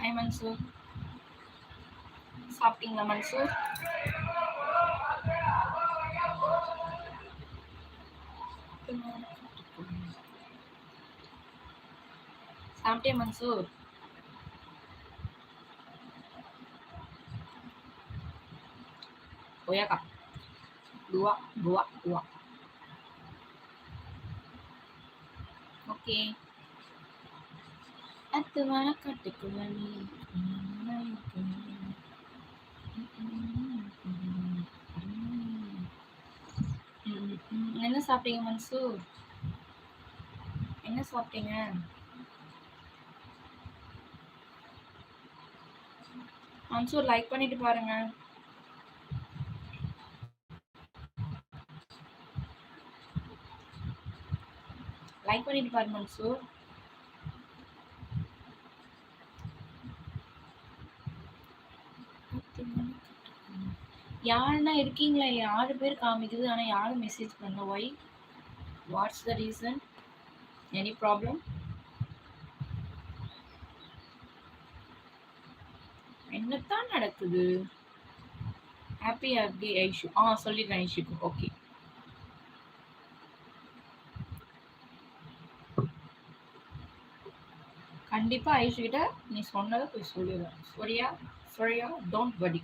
Hi Mansoor சாப்பிட்டீங்களா மன்சூர் சாப்பிட்டே Mansoor Koyaka. Dua, dua, dua. Oke. அத்து mana kaட்டுக்குள்ள நீ என்ன சாப்பிட்டீங்க மன்சூர் என்ன சாப்பிட்டீங்க? மன்சூர் லைக் பண்ணிட்டு பாருங்க. லைக் பண்ணிட்டு பாருங்க மன்சூர் யாருன்னா இருக்கீங்களா? ஆறு பேர் காமிக்குது. ஆனால் யாரும் மெசேஜ் பண்ண why what's the reason any problem என்னத்தான் நடக்குது? ஹாப்பி ஹாப்பி ஐஷு ஆ சொல்லிடுறேன் ஐஷுக்கு ஓகே கண்டிப்பாக ஐஷு கிட்ட நீ சொன்னதை போய் சொல்லிடுறேன். சரியா சரியா டோன்ட் படி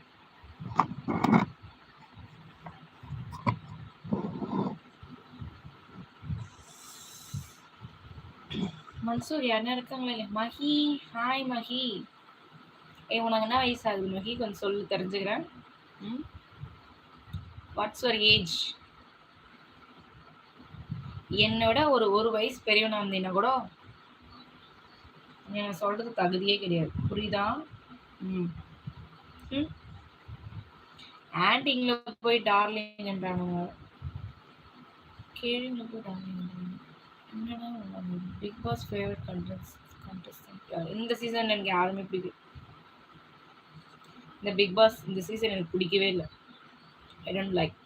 மன்சூர் யாருன்னா இருக்காங்களா மஹி ஹாய் மஹி ஏ உனக்கு என்ன வயசு ஆகுது மஹி கொஞ்சம் சொல்லு தெரிஞ்சுக்கிறேன். ம்? வாட்ஸ் யுவர் ஏஜ் என்னோட ஒரு ஒரு வயசு பெரியவனா இருந்தீங்கன்னா கூட நான் சொல்றது தகுதியே கிடையாது. புரியுதா? ம். ம்? ஆண்டிங்ல போய் டார்லிங்ன்றானுங்க கேளுங்க போய் டார்லிங் என்னடா big boss favourite contest contestant இந்த சீசன் எனக்கு யாருமே பிடிக்கும் இந்த பிக் பாஸ் இந்த சீசன் எனக்கு பிடிக்கவே இல்லை. ஐ டோன்ட் லைக்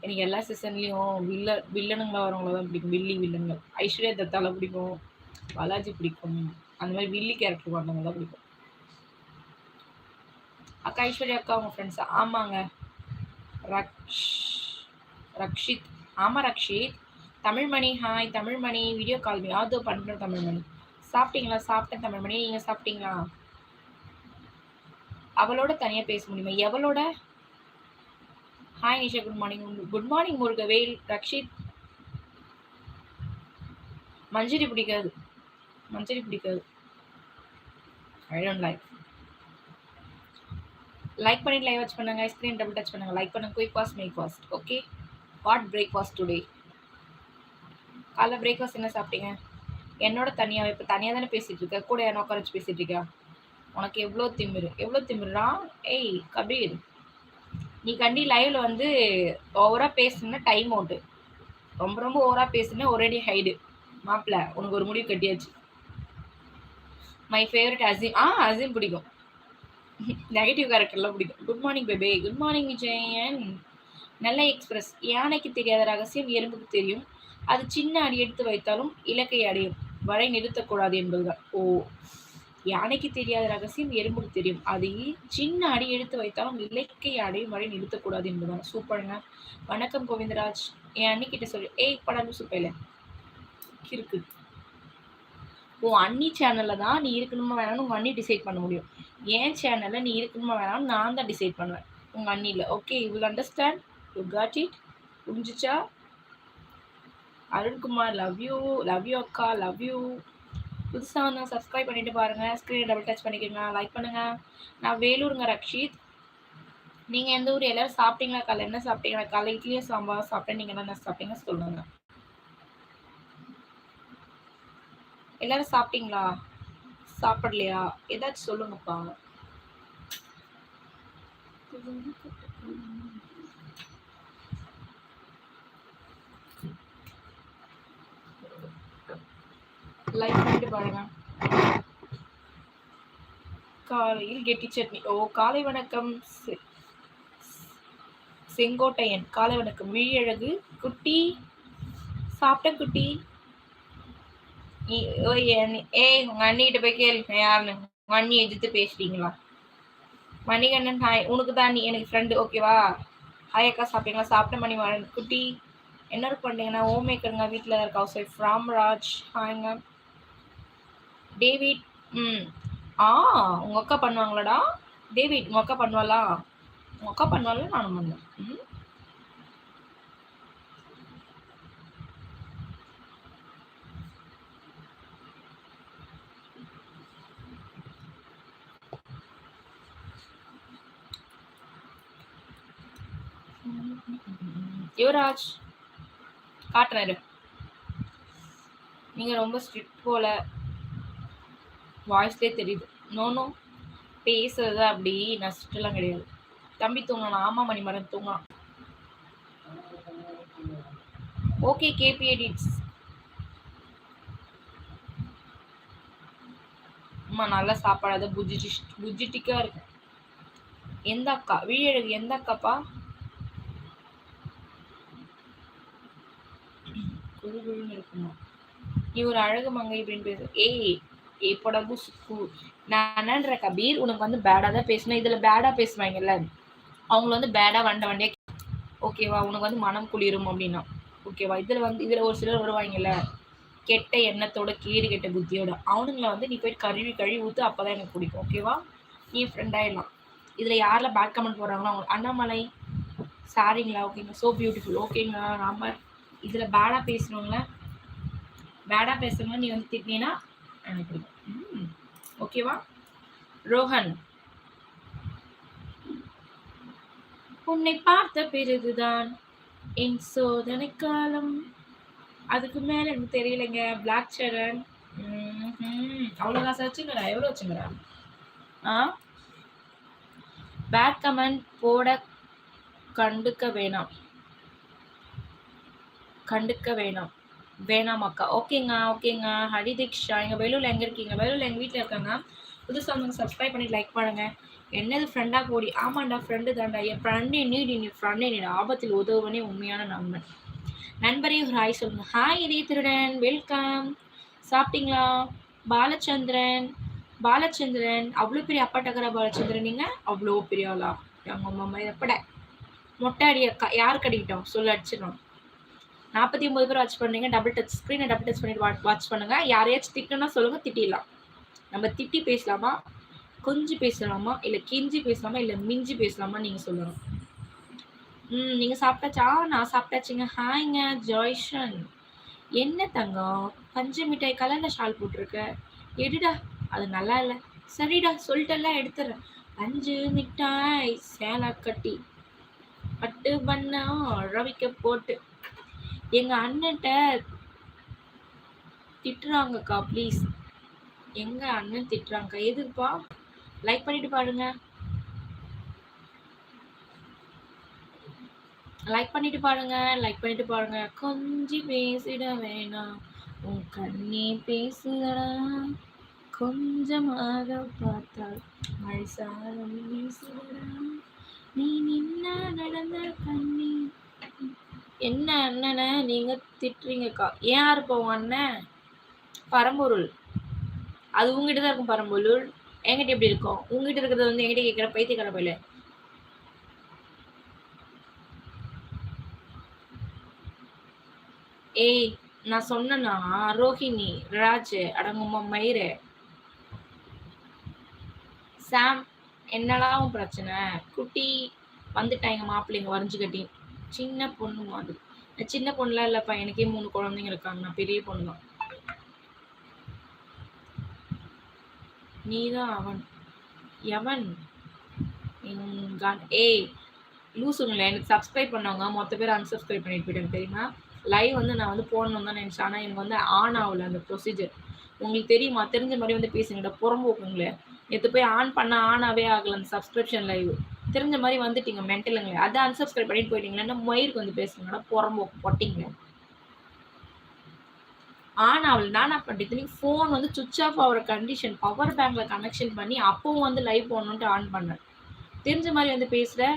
எனக்கு எல்லா சீசன்லேயும் வில்ல வில்லனுங்களா வரவங்கள தான் பிடிக்கும். வில்லி வில்லன்கள். ஐஸ்வர்யா தத்தால பிடிக்கும். பாலாஜி பிடிக்கும். அந்த மாதிரி வில்லி கேரக்டர் பண்ணவங்க தான் பிடிக்கும். அக்கா ஐஸ்வர்யா அக்கா அவங்க ஃப்ரெண்ட்ஸ் ஆமாங்க. ரக்ஷ் ரக்ஷித். ஆமாம் Rakshith. Tamilmani hi Tamilmani video call me ஆதோ பண்ணுறோம் தமிழ்மணி. சாப்பிட்டீங்களா? சாப்பிட்டேன் தமிழ்மணி. நீங்கள் சாப்பிட்டீங்களா? அவளோட தனியாக பேச முடியுமா? எவளோட? Hi Nisha good morning good morning Murugavel. Rakshith. Manjari பிடிக்காது. மஞ்சரி பிடிக்காது. ஐ டோன்ட் லைக் லைக் பண்ணிட்டு லைவ் வாட்ச் பண்ணுங்க. ஸ்க்ரீன் டபுள் டச் பண்ணுங்க. லைக் பண்ணுங்க. Quick fast make fast okay what breakfast today காலைல பிரேக்ஃபாஸ்ட் என்ன சாப்பிட்டீங்க? என்னோட தனியாக இப்போ தனியாக தானே பேசிகிட்டு இருக்க. கூட என்ன உட்கார வச்சு பேசிகிட்டு இருக்கியா? உனக்கு எவ்வளோ திமிரு எவ்வளோ திமிருனா ஏய் கபீர். நீ கண்டி லைவில் வந்து ஓவராக பேசுனா டைம் அவுட்டு ரொம்ப ரொம்ப ஓவராக பேசுனா ஒரேடி ஹைடு மாப்பிள்ள உனக்கு ஒரு முடிவு கட்டியாச்சு. மை ஃபேவரட் அசீம் ஆ அசீம் பிடிக்கும். நெகட்டிவ் கேரக்டர்லாம் பிடிக்கும். குட் மார்னிங் பேபே குட் மார்னிங் விஜயன். நல்ல எக்ஸ்பிரஸ் யானைக்கு தெரியாத ரகசியம் எறும்புக்கு தெரியும். அது சின்ன அடி எடுத்து வைத்தாலும் இலக்கை அடையும். வரை நிறுத்தக்கூடாது என்பதுதான். ஓ யானைக்கு தெரியாத ரகசியம் எறும்புக்கு தெரியும். அது சின்ன அடி எடுத்து வைத்தாலும் இலக்கை அடையும். வரை நிறுத்தக்கூடாது என்பதுதான். சூப்பருங்க. வணக்கம் கோவிந்தராஜ். என் அண்ணிக்கிட்ட சொல்லு. ஏய் படம் சூப்பையில இருக்கு உன் அண்ணி சேனல்ல தான் நீ இருக்கணுமா வேணாம்னு உங்க அண்ணி டிசைட் பண்ண முடியும். என் சேனல்ல நீ இருக்கணுமா வேணாம்னு நான் தான் டிசைட் பண்ணுவேன். உங்க அண்ணில okay you will understand you got it புரிஞ்சிச்சா? Arunkumar love you love you அக்கா லவ் யூ புதுசாக வந்து சப்ஸ்கிரைப் பண்ணிட்டு பாருங்கள் ஸ்க்ரீன் டபுள் டச் பண்ணிக்கோங்க. லைக் பண்ணுங்கள் நான் வேலூருங்க ரக்ஷித். நீங்கள் எந்த ஊர்? எல்லோரும் சாப்பிட்டீங்களா காலை என்ன சாப்பிட்டீங்களா காலை இட்லியும் சாம்பார் சாப்பிட்டேன். நீங்கள் என்ன சாப்பிட்டீங்க சொல்லுங்கள் எல்லாரும் சாப்பிட்டீங்களா? சாப்பிடலையா? ஏதாச்சும் சொல்லுங்கப்பா. லைக் பண்ணிட்டு பாருங்க. காலையில் கெட்டி சட்னி. ஓ காலை வணக்கம் செங்கோட்டையன். காலை வணக்கம். விழியழகு குட்டி சாப்பிட்ட குட்டி? ஏய் உங்க அண்ணிகிட்ட போய் கேளு. யாருன்னு. உங்க அண்ணி எதிர்த்து பேசுறீங்களா? மணிகண்டன் ஹாய் உனக்கு தான் நீ எனக்கு ஃப்ரெண்டு ஓகேவா ஹாய் அக்கா சாப்பிட்டீங்களா? சாப்பிட்ட மணி வரேன் குட்டி என்ன ஒர்க் பண்ணுறீங்கன்னா ஹோம் மேக்கருங்க வீட்டில் இருக்க ஹவுஸ் ஒய்ஃப் ராம்ராஜ் ஹாய்ங்க டேவிட் ம். ஆ உங்கள் அக்கா பண்ணுவாங்களாடா? டேவிட் உங்கள் அக்கா பண்ணுவாளா? உங்கள் அக்கா பண்ணுவால நானும் பண்ணுவேன். ம் யுவராஜ் காட்டுறாரு. நீங்கள் ரொம்ப ஸ்ட்ரிக்ட் போல. வாய்ஸ்லேயே தெரியுது. நோனோ பேசுறது அப்படி நஷ்டம்லாம் கிடையாது. தம்பி தூங்கலாம் ஆமாம் மணி மரம் தூங்கலாம் ஓகே கேபி எடிட்ஸ் அம்மா நல்ல சாப்பாடு. அது புஜ்ஜி புஜ்ஜிட்டிக்காக இருக்கு. எந்த அக்கா? விழியழகு எந்த அக்காப்பா? குழுகுழுன்னு இருக்குமா? நீ ஒரு அழகு மங்கை அப்படின்னு பேசு. ஏய் எப்போட புசுக்கு நான் என்னன்ற கபீர் உனக்கு வந்து பேடாக தான் பேசணும் இதில் பேடாக பேசுவாங்கல்ல? அவங்கள வந்து பேடாக வண்ட வண்டியா ஓகேவா உனக்கு வந்து மனம் குளிரும் அப்படின்னா. ஓகேவா இதில் வந்து இதில் ஒரு சிலர் வருவாங்கல்ல? கெட்ட எண்ணத்தோட கேடு கெட்ட புத்தியோட. அவனுங்களை வந்து நீ போயிட்டு கழுவி கழுவி ஊற்று அப்போ தான் எனக்கு பிடிக்கும். ஓகேவா நீ ஃப்ரெண்டாயிடலாம் இதில் யாரில் பேட் கமெண்ட் போடுறாங்களோ அவங்க அண்ணாமலை. சாரிங்களா ஓகேங்க ஸோ பியூட்டிஃபுல் ஓகேங்களா ராமர்? இதில் பேடாக பேசுகிறவங்கள பேடாக பேசுகிறவங்க நீ வந்து திட்டினா எனக்கு பிடிக்கும். ஓகேவா ரோஹன். உன்னை பார்த்த பிறகுதான் என் சோதனை காலம். அதுக்கு மேல எனக்கு தெரியலைங்க. பிளாக் சரண் அவ்வளோ காசு வச்சுங்கிறா எவ்வளோ வச்சுங்கிறா ஆ? பேட் கமெண்ட் போட கண்டுக்க வேணாம். கண்டுக்க வேணாம். வேணாம் அக்கா. ஓகேங்க ஓகேங்க. ஹரி தீக்ஷா எங்கள் வேலூரில் எங்கே இருக்கீங்க? வேலூரில் எங்கள் வீட்டில் இருக்காங்க? புதுசாக வந்து சப்ஸ்கிரைப் பண்ணி லைக் பண்ணுங்கள் என்னது ஃப்ரெண்டாக போடி? ஆமாண்டா ஃப்ரெண்டு தாண்டா என் ஃப்ரெண்டே நீடி நீ ஃப்ரெண்டே நீ ஆபத்தில் உதவுவனே உண்மையான நண்பன். நண்பரே ஒரு ஹாய் சொல்லுங்க. ஹாய் இதே திருடன். வெல்கம் சாப்பிட்டீங்களா? பாலச்சந்திரன். பாலச்சந்திரன். அவ்வளோ பெரிய அப்பாட்டக்கரா பாலச்சந்திரன் நீங்கள் அவ்வளோ பெரிய ஆளா? எங்கள் அம்மா எப்பட மொட்டை அடி அக்கா. யார் கடிக்கிட்டோம் சொல்லு அடிச்சிடணும். நாற்பத்தி ஒம்பது பேர் வாட்ச் பண்ணுறீங்க டபுள் டச் ஸ்க்ரீனை டபுள் டச் பண்ணிட்டு வாட்ச் பண்ணுங்கள் யாரையாச்சும் திட்டணும்னா சொல்லுங்கள் திட்டிடலாம். நம்ம திட்டி பேசலாமா? கொஞ்சம் பேசலாமா? இல்லை கிஞ்சி பேசலாமா? இல்லை மிஞ்சி பேசலாமா நீங்கள் சொல்லணும். ம் நீங்கள் சாப்பிட்டாச்சா? நான் சாப்பிட்டாச்சுங்க. ஹாய்ங்க ஜாய்ஷன். என்ன தங்கம்? பஞ்சு மிட்டாய் கலரில் ஷால் போட்டிருக்க. எடுடா அது நல்லா இல்லை. சரிடா சொல்லிட்டெல்லாம் எடுத்துறேன். அஞ்சு மிட்டாய் சேலா கட்டி. பட்டு பண்ணம் ரவிக்க போட்டு. எங்கள் அண்ணன்ட்ட திட்டுறாங்கக்கா ப்ளீஸ் எங்கள் அண்ணன் திட்டுறாங்க எதுக்குப்பா? லைக் பண்ணிட்டு பாருங்க. லைக் பண்ணிட்டு பாருங்க லைக் பண்ணிட்டு பாருங்க. கொஞ்சம் பேசிட வேணாம். உன் கண்ணே பேசுதடா கொஞ்சமாக பார்த்தால் மழை சாரம் வீசுதடா நீ நின்ன நடந்த கண்ணே என்ன அண்ணனை நீங்கள் திட்டுறீங்கக்கா. ஏன் யார் போவோம் அண்ணன் பரம்பொருள். அது உங்ககிட்ட தான் இருக்கும் பரம்பொருள். என்கிட்ட எப்படி இருக்கும்? உங்ககிட்ட இருக்கிறத வந்து என்கிட்ட கேட்குற பைத்தியக்கார பையில. ஏய் நான் சொன்னேன்னா ரோஹிணி ராஜ் அடங்கும்மா மயிறு. சாம் என்னடா உன் பிரச்சனை? குட்டி வந்துட்டாங்க மாப்பிள்ளைங்க வரைஞ்சு கட்டி. சின்ன பொண்ணு மாதிரி. சின்ன பொண்ணுலாம் இல்லைப்பா எனக்கே மூணு குழந்தைங்க இருக்காங்க. நான் பெரிய பொண்ணு தான். நீதான் அவன். எவன்? ஏய் லூசுங்களே எனக்கு சப்ஸ்கிரைப் பண்ணவங்க மொத்த பேர் அன்சப்ஸ்கிரைப் பண்ணிட்டு போயிட்டாங்க தெரியுமா? லைவ் வந்து நான் வந்து போடணும் தான் நினச்சேன். ஆனால் எனக்கு வந்து ஆன் ஆகல அந்த ப்ரொசீஜர் உங்களுக்கு தெரியுமா? தெரிஞ்ச மாதிரி வந்து பேசுங்கடா புறம்போக்குங்களே. நேற்று போய் ஆன் பண்ண ஆனாவே ஆகல அந்த சப்ஸ்கிரிப்ஷன் லைவ் தெரிஞ்ச மாதிரி வந்துட்டீங்க மென்டலுங்களே அதை அன்சப்ஸ்கிரைப் பண்ணிட்டு போயிட்டீங்களா? மயிருக்கு வந்து பேசுங்கன்னா புறம்போ பொட்டிங்க. ஆன் ஆகல நானா என்ன பண்ணிட்டு ஃபோன் வந்து சுவிச் ஆஃப் ஆகிற கண்டிஷன் பவர் பேங்க்ல கனெக்ஷன் பண்ணி அப்பவும் வந்து லைவ் போடணுன்ட்டு ஆன் பண்ணேன். தெரிஞ்ச மாதிரி வந்து பேசுகிற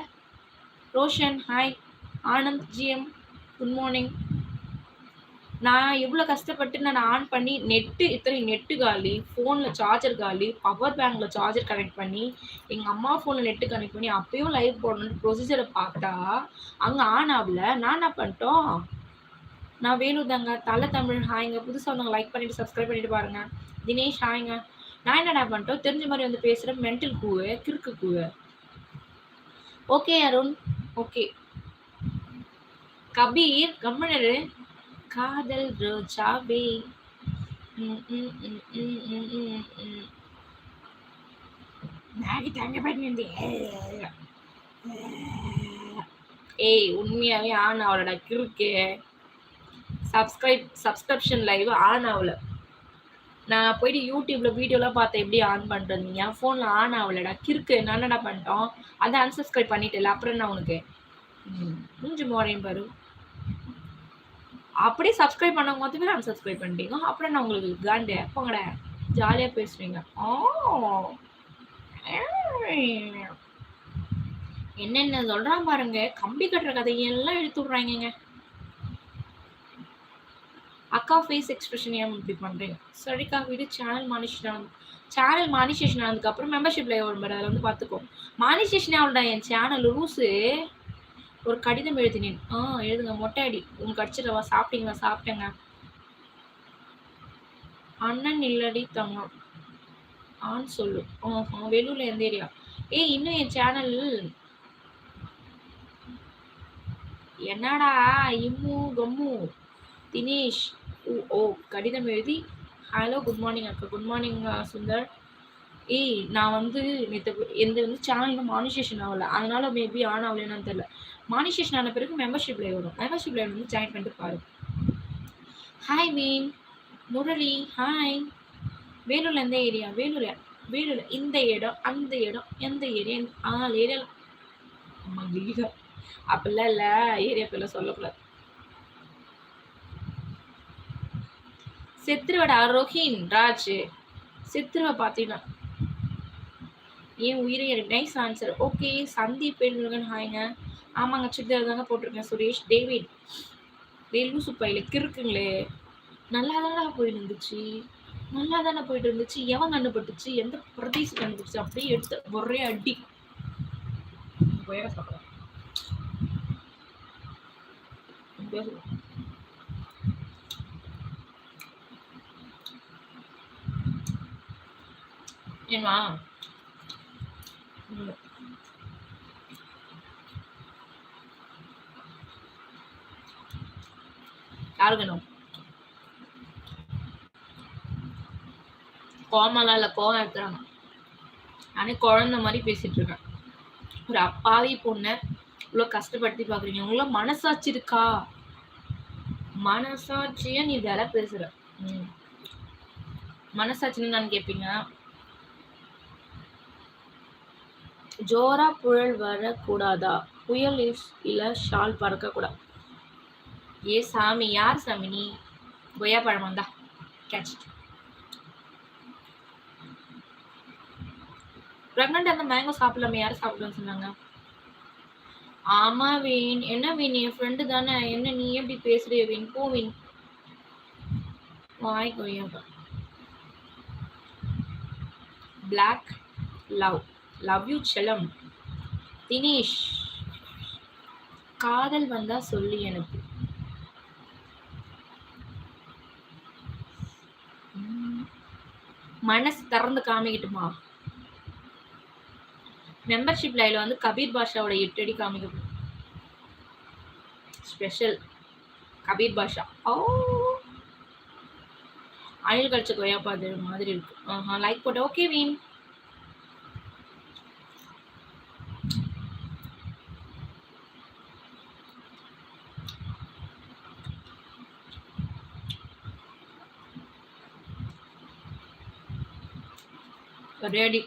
Roshan hi Anand GM good morning நான் எவ்வளோ கஷ்டப்பட்டு நான் ஆன் பண்ணி நெட்டு இத்தனை நெட்டு காலி ஃபோனில் சார்ஜர் காலி பவர் பேங்கில் சார்ஜர் கனெக்ட் பண்ணி எங்கள் அம்மா ஃபோனில் நெட்டு கனெக்ட் பண்ணி அப்பயும் லைவ் போடணும்னு ப்ரொசீஜரை பார்த்தா அங்கே ஆன் ஆகல. நான் என்ன பண்ணிட்டோம்? நான் வேணும் தாங்க தலை தமிழ் ஹாய்ங்க புதுசாக வந்தவங்க லைக் பண்ணிட்டு சப்ஸ்கிரைப் பண்ணிட்டு பாருங்க. தினேஷ் ஹாய்ங்க நான் என்னடா பண்ணிட்டோம்? தெரிஞ்ச மாதிரி வந்து பேசுகிறேன் மென்டல் கூவு கிறுக்கு கூவு. ஓகே அருண். ஓகே கபீர் கம்மனரு காதல் ரோஜாவே. ம், ம், ம், ம், ம், ம், தங்க பண்ணி ஏய் உண்மையாவே ஆன் ஆகலடா கிறுக்கு. சப்ஸ்கிரைப் சப்ஸ்கிரிப்ஷன் லைவ் ஆன் ஆகல. நான் போயிட்டு யூடியூப்ல வீடியோலாம் பார்த்தேன் எப்படி ஆன் பண்ணுறது என் ஃபோனில் ஆன் ஆகலடா கிறுக்கு. நான் என்னடா பண்ணிட்டோம்? அதை அன்சப்ஸ்கிரைப் பண்ணிட்டேல அப்புறம் என்ன உனக்கு? ம், மூஞ்சி மோரையும் பாரு. அப்படியே சப்ஸ்கிரைப் பண்ணவங்க மொத்தமே நான் சப்ஸ்கிரைப் பண்ணிட்டீங்க. அப்புறம் நான் உங்களுக்கு காண்டு போங்கட ஜாலியாக பேசுவீங்க ஓ என்னென்ன சொல்றான் பாருங்க. கம்பி கட்டுற கதையெல்லாம் எடுத்து விட்றாங்கங்க. அக்கா ஃபேஸ் எக்ஸ்பிரஷன் ஏன் இப்படி பண்ணுறீங்க சரிக்கா வீடு. சேனல் மானிஷன் சேனல் மானிஷேஷன் ஆனதுக்கப்புறம் மெம்பர்ஷிப்ல எவ்வளோ அதில் வந்து பார்த்துக்கோ. மானிஷேஷன் ஆகலடா என் சேனல் லூஸு ஒரு கடிதம் எழுதினேன். ஆ எழுதுங்க மொட்டை அடி உங்களுக்கு அடிச்சிடவா சாப்பிட்டீங்களா? சாப்பிட்டேங்க. அண்ணன் இல்லடி தங்கம். ஆன் சொல்லு. ஆஹா வெளியூர்ல எந்த ஏரியா? ஏய் இன்னும் என் சேனல் என்னடா இம்மு கம்மு? தினேஷ். ஓ ஓ கடிதம் எழுதி. ஹலோ குட் மார்னிங் அக்கா. Good morning Sundar. ஏய் நான் வந்து நேற்று எந்த வந்து சேனல் மானிஷேஷன் ஆகல. அதனால மேபி ஆன் ஆகலன்னு தெரியல. மானிஷேஷன் ஆன பிறகு மெம்பர்ஷிப்ல வரும். மெம்பர்ஷிப்ல வந்து ஜாயின் பண்ணிட்டு பாரு. ஹாய் மீன் முரளி. ஹாய் வேலூர்ல எந்த ஏரியா வேலூர் வேலூர்ல இந்த இடம் அந்த இடம் எந்த ஏரியா ஆ ஏரியா ஆமா அப்படிலாம் இல்லை. ஏரியா பேர்ல சொல்லக்கூடாது. செத்துருவடா ரோஹின் ராஜ். செத்துருவ பார்த்தீங்கன்னா ஏன் உயிரை nice answer okay Sandeep Murugan ஹாய்ங்க ஆமாங்க சுடிதார் தாங்க போட்டிருக்கேன் சுரேஷ். டேவிட் வேலு சுப்பையில கிறுக்குங்களே நல்லா தானே போயிட்டு இருந்துச்சு நல்லா தானே போயிட்டு இருந்துச்சு எவன் கண்டுபட்டுச்சு? எந்த பிரதேசம் கண்டுபிடிச்சு? அப்படியே எடுத்து ஒரே அடி. கொய்யாக்காய் சாப்பிடலாம் பேசுவோம் ஏமா ம். யாருக்கு வேணும் இல்லை கோவம் எடுத்துறாங்க. நானே குழந்த மாதிரி பேசிட்டு இருக்கேன். ஒரு அப்பாவி பொண்ணை இவ்வளோ கஷ்டப்படுத்தி பார்க்குறீங்க உங்கள மனசாட்சி இருக்கா? மனசாட்சியை நீ வேலை பேசுற. ம். மனசாட்சின்னு நான் கேட்பீங்க ஜோரா புயல் வரக்கூடாதா? புயல் இஸ் இல்ல ஷால் பறக்கக்கூடாது ஏ சாமி யார் சாமி? நீ கொய்யா பழம் வந்தா. கேட்ச் ப்ரெக்னெண்ட் அந்த மேங்கோ சாப்பிடலாமே யார் சாப்பிடலாம்னு சொன்னாங்க. ஆமா வீண். என்ன வீண்? என் ஃப்ரெண்டு தானே. என்ன நீ எப்படி பேசுறிய வீண்? போ வீண். வாய் கொய்யாக்கா பிளாக் லவ் லவ் யூ செலம் தினேஷ். காதல் வந்தா சொல்லி எனக்கு. மனசு திறந்து காமிக்கட்டுமா? மெம்பர்ஷிப் லைவில் வந்து கபீர் பாஷாவோட எட்டு அடி காமிக்க ஸ்பெஷல் கபீர் பாஷா. ஓ! அணில் கழிச்ச கொய்யாப்பா அது மாதிரி இருக்கு. லைக் போட்ட. ஓகே வீண் ரெடி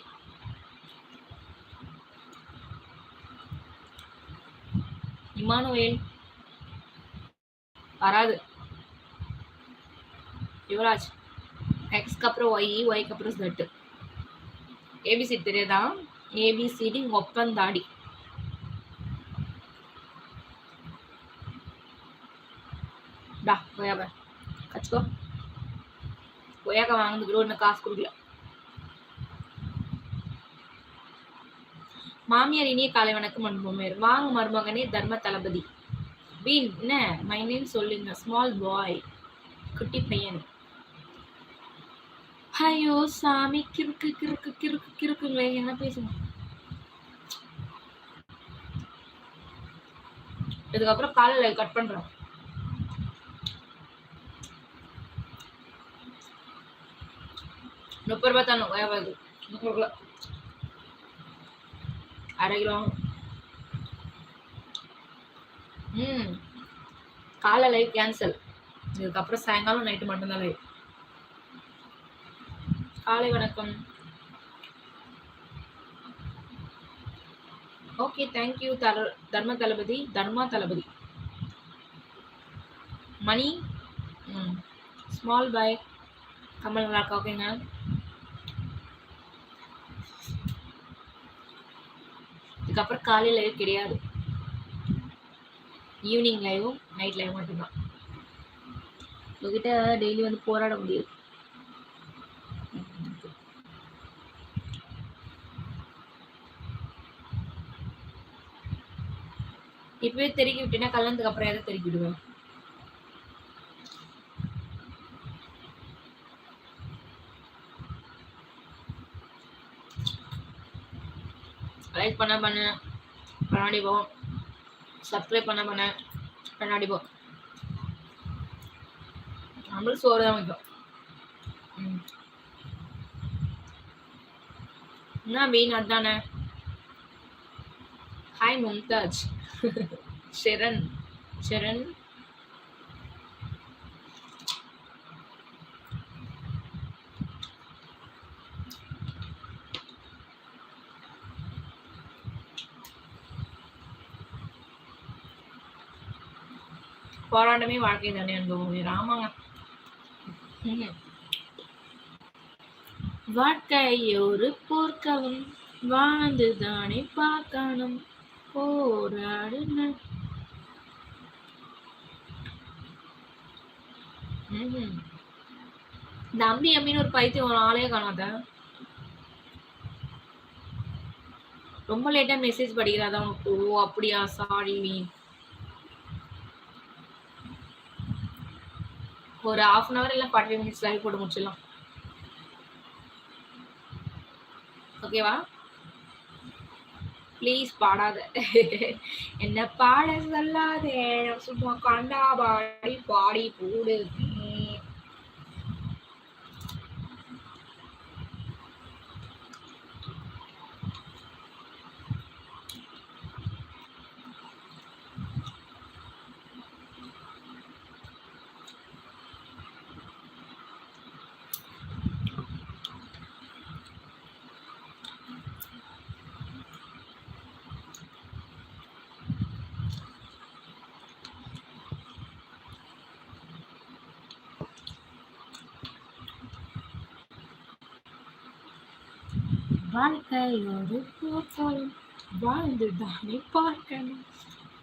இமானுவேல் வராது. யுவராஜ் எக்ஸ்க்கு அப்புறம் ஒய் ஒய்க்கு அப்புறம் செட்டு ஏபிசி தெரியாதா? ஏபிசிடி ஒப்பந்தாடி. டா போயா கச்சுக்கோ கொய்யாக்கா வாங்கினதுக்கு ஒன்று காசு கொடுக்கல. மாமியார் இனிய காலை வணக்கம் அன்புமேர் வாங்க மருமகனே தர்ம தளபதி. வீண் என்ன? மை நேம் சொல்லுங்க. ஸ்மால் பாய் குட்டி பையன். ஐயோ சாமி கிறுக்கு கிறுக்கு கிறுக்கு கிறுக்குங்களே. என்ன பேசுங்க? இதுக்கப்புறம் காலையில் கட் பண்றோம். முப்பது ரூபாய் தானே முப்பது ரூபா அரை கிலோ ம். காலை லைவ் கேன்சல் இதுக்கப்புறம் சாயங்காலம் நைட்டு மட்டும்தான் லைவ் காலை வணக்கம். ஓகே தேங்க்யூ தல தர்ம தளபதி தர்மா தளபதி. மணி ம் ஸ்மால் பாய் கமல் நல்லா இருக்கா ஓகேங்க இதுக்கப்புறம் காலை லைவ் கிடையாது. ஈவினிங் லைவும் நைட் லைவ் மட்டும்தான். உங்ககிட்ட டெய்லி வந்து போராட முடியாது. இப்பவே தெருக்கி விட்டேன்னா கல்யாணத்துக்கு அப்புறம் எதை தெருக்கி விடுவேன்? லைக் பண்ண பண்ண கண்ணாடி போ. சப்ஸ்கிரைப் பண்ண பண்ண கண்ணாடி போ. நம்மளுக்கு சோறு தான் வைக்கும். என்ன மீன் அதானே? ஹாய் மும்தாஜ் ஷெரன் ஷெரன் போராட்டமே வாழ்க்கை தானே அனுபவம் ஆமாங்க வாழ்க்கை ஒரு போர்க்கவும் வாழ்ந்து தானே பார்க்கணும். போராடு ந- இந்த அம்மின்னு ஒரு பைத்தியம் ஒரு ஆளே காணாத. ரொம்ப லேட்டா மெசேஜ் படிக்கிறாதா உனக்கு ஓ அப்படியா சாரி ஒரு ஹாஃப் அன் அவர் இல்லை ஃபார்ட்டி ஃபைவ் மினிட்ஸ் லைவ் போட்டு முடிச்சிடலாம். ஓகேவா ப்ளீஸ் பாடாத. என்ன பாட சொல்லாதே? சும்மா கண்டா பாடி பாடி போடு. வாழ்க்கை ஒரு பூக்கள் வாழ்ந்து தானே பார்க்கணும்.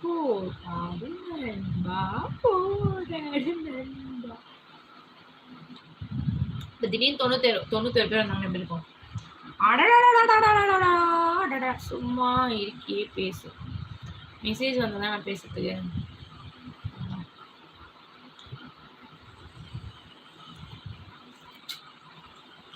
போதாடு நண்பா போராடு நண்பா. இப்போ திடீர்னு தொண்ணூத்தேழு தொண்ணூத்தேழு பேர் நாங்கள் எப்படி இருக்கோம்? அடடா சும்மா இருக்கே பேசு மெசேஜ் வந்ததான் நான் பேசுறதுக்கு